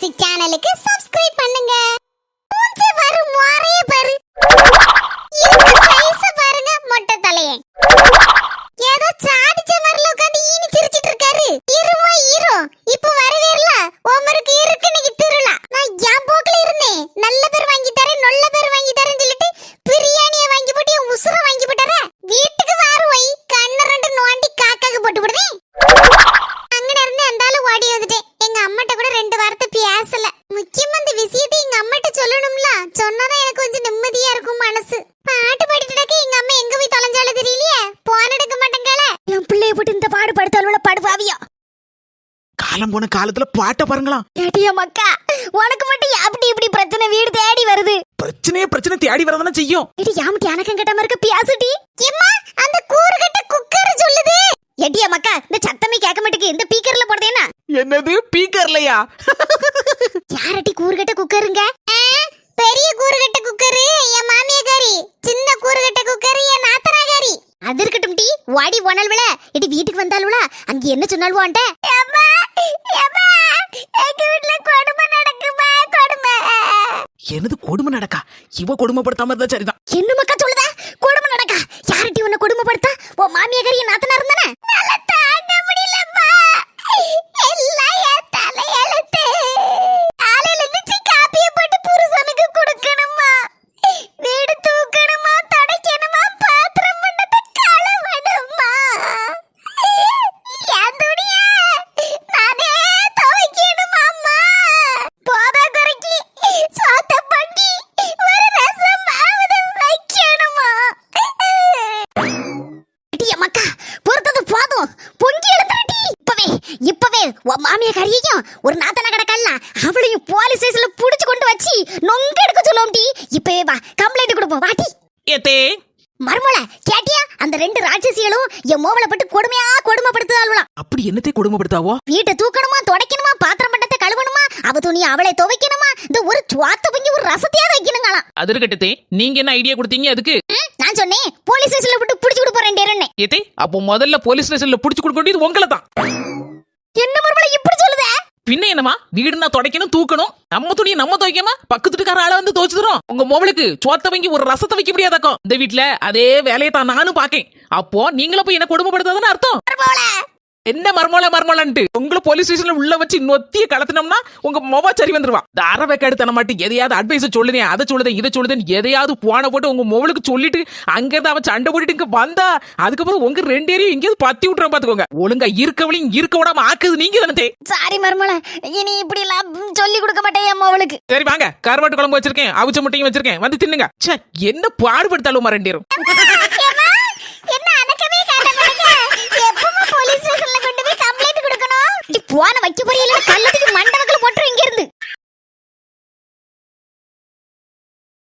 சேனலுக்கு சப்ஸ்கிரைப் பண்ணுங்க. மூஞ்சி வரும் முறைய பாரு. இந்த சைஸ் பாருங்க மொட்டை தலையே. ஏதோ சாடிச்ச மாதிரில உட்கார்ந்து ஈனி சிரிச்சிட்டு இருக்காரு. இருமா இரு. இப்போ வரவேர்ல உமருக்கு இருக்கு இன்னைக்கு திருவிழா நான் என் போக்குல இருந்தேன் நல்ல பேர் வாங்கி தரேன் நல்ல பேர் வாங்கி தரேன்னு சொல்லிட்டு பிரியாணியை வாங்கி போட்டு என் உசுர வாங்கி போட்டாரே வீட்டுக்கு வாரு போய் கண்ணை ரெண்டு நோண்டி காக்காக்கு போட்டு விடுவேன் அங்கட இருந்து அந்த ஆளு ஓடி வந்துட்டேன் எங்க அம்மாட்ட கூட ரெண்டு வார்த்தை பேசல முக்கியமா இந்த விஷயத்தை எங்க அம்மாட்ட சொல்லணும்ல சொன்னாதான் எனக்கு கொஞ்சம் நிம்மதியா இருக்கும் மனசு. பாட்டு பாடிட்டு எங்க அம்மா எங்க போய் தொலைஞ்சாலும் தெரியலையே? போன் எடுக்க மாட்டேங்கால. என் பிள்ளைய போட்டு இந்த பாடு படுத்தவளோட படுபாவியா காலம் போன காலத்துல பாட்டை பாருங்களாம். ஏட்டிய மக்கா உனக்கு மட்டும் அப்படி இப்படி பிரச்சனை வீடு தேடி வருது. பிரச்சனையே பிரச்சனை தேடி வரதானே செய்யும். இடி யாமட்டி எனக்கும் கிட்ட இருக்க பியாசுடி எம்மா அந்த கூறுகட்ட குக்கர் சொல்லுது. எட்டியா மக்கா இந்த சத்தமே கேட்க மாட்டேங்குது. இந்த பீக்கர்ல போடுதேனா என்னது பீக்கர்லையா? யாரட்டி கூறுகட்ட குக்கருங்க? பெரிய கூறுகட்ட குக்கரு என் மாமியக்காரி சின்ன கூறுகட்ட குக்கரு என் நாத்தனாகாரி அது இருக்கட்டும் டி. வாடி போனால் விழ இடி வீட்டுக்கு வந்தாலுல அங்க என்ன சொன்னாலும் வாண்ட அம்மா அம்மா எங்க வீட்ல கொடுமை நடக்குமா? கொடுமை. என்னது கொடுமை நடக்கா? இவ கொடுமைப்படுத்தாம இருந்தா சரிதான். என்ன மக்கா சொல்லுதா? கொடுமை நடக்கா? யாரட்டி உன்னை இப்பவே உன் மாமிய கரியையும் ஒரு நாத்தன கிடக்கல்ல அவளையும் போலீஸ் ஸ்டேஷன்ல புடிச்சு கொண்டு வச்சு நொங்க எடுக்க சொல்லுவோம் டி இப்பவே வா கம்ப்ளைண்ட் கொடுப்போம். வாட்டி ஏத்தே. மர்மல கேட்டியா? அந்த ரெண்டு ராட்சசிகளும் என் மோவல பட்டு கொடுமையா கொடுமைப்படுத்துதாள்வலாம் அப்படி என்னத்தை கொடுமைப்படுத்தாவோ? வீட்டை தூக்கணுமா துடைக்கணுமா பாத்திரம் பண்டத்தை கழுவணுமா அவ துணி அவளை துவைக்கணுமா இந்த ஒரு சுவாத்த பங்கி ஒரு ரசத்தையாவது வைக்கணுங்களாம் அது இருக்கட்டே நீங்க என்ன ஐடியா கொடுத்தீங்க அதுக்கு? நான் சொன்னேன் போலீஸ் ஸ்டேஷன்ல விட்டு புடிச்சு கொடுப்போம் ரெண்டு பேரும் ஏத்தே அப்போ முதல்ல போலீஸ் ஸ்டேஷன்ல புடிச்சு கொடுக்க வேண்டியது உங்களை தான் என்ன மர்மல இப்படி சொல்லுதே? பின்ன என்னமா வீடுனா துடைக்கணும் தூக்கணும். நம்ம துணியை நம்ம துவைக்காம பக்கத்து வீட்டுக்கார ஆள வந்து துவைச்சு தரும் உங்க மொபைலுக்கு சோத்த வாங்கி ஒரு ரசத்தை வைக்க முடியாதாக்கும் இந்த வீட்ல அதே வேலையை தான் நானும் பாக்கேன் அப்போ நீங்களும் போய் என்ன கொடுமைப்படுத்தாதானே அர்த்தம். என்ன மர்மோல மர்மோலன்ட்டு? உங்களை போலீஸ் ஸ்டேஷன்ல உள்ள வச்சு நொத்திய கலத்தினோம்னா உங்க மொபா சரி வந்துருவா. இந்த அறவைக்காடு தன மாட்டி எதையாவது அட்வைஸ் சொல்லுதேன் அதை சொல்லுதேன் இதை சொல்லுதேன் எதையாவது போன போட்டு உங்க மொபைலுக்கு சொல்லிட்டு அங்க இருந்து அவன் சண்டை போட்டுட்டு இங்க வந்தா அதுக்கப்புறம் உங்க ரெண்டு ஏரியும் எங்கேயாவது பத்தி விட்டுறோம் பாத்துக்கோங்க. ஒழுங்கா இருக்கவளையும் இருக்க விடாம ஆக்குது நீங்க தானே சாரி மர்மல இனி இப்படி எல்லாம் சொல்லி கொடுக்க மாட்டேன் என் அவளுக்கு சரி வாங்க. கருவாட்டு குழம்பு வச்சிருக்கேன் அவிச்ச முட்டையும் வச்சிருக்கேன். வந்து தின்னுங்க. என்ன பாடுபடுத்தாலும் ரெண்டேரும் ஏம்மா, என்ன அடக்கவே காட்ட மாட்டேங்க எப்பவுமே போலீஸ் ஸ்டேஷன்ல கொண்டு போய் கம்ப்ளைண்ட் கொடுக்கணும் போன வைக்க போறீங்களா கல்லத்துக்கு மண்டபத்துல போட்டுரும் இங்க இருந்து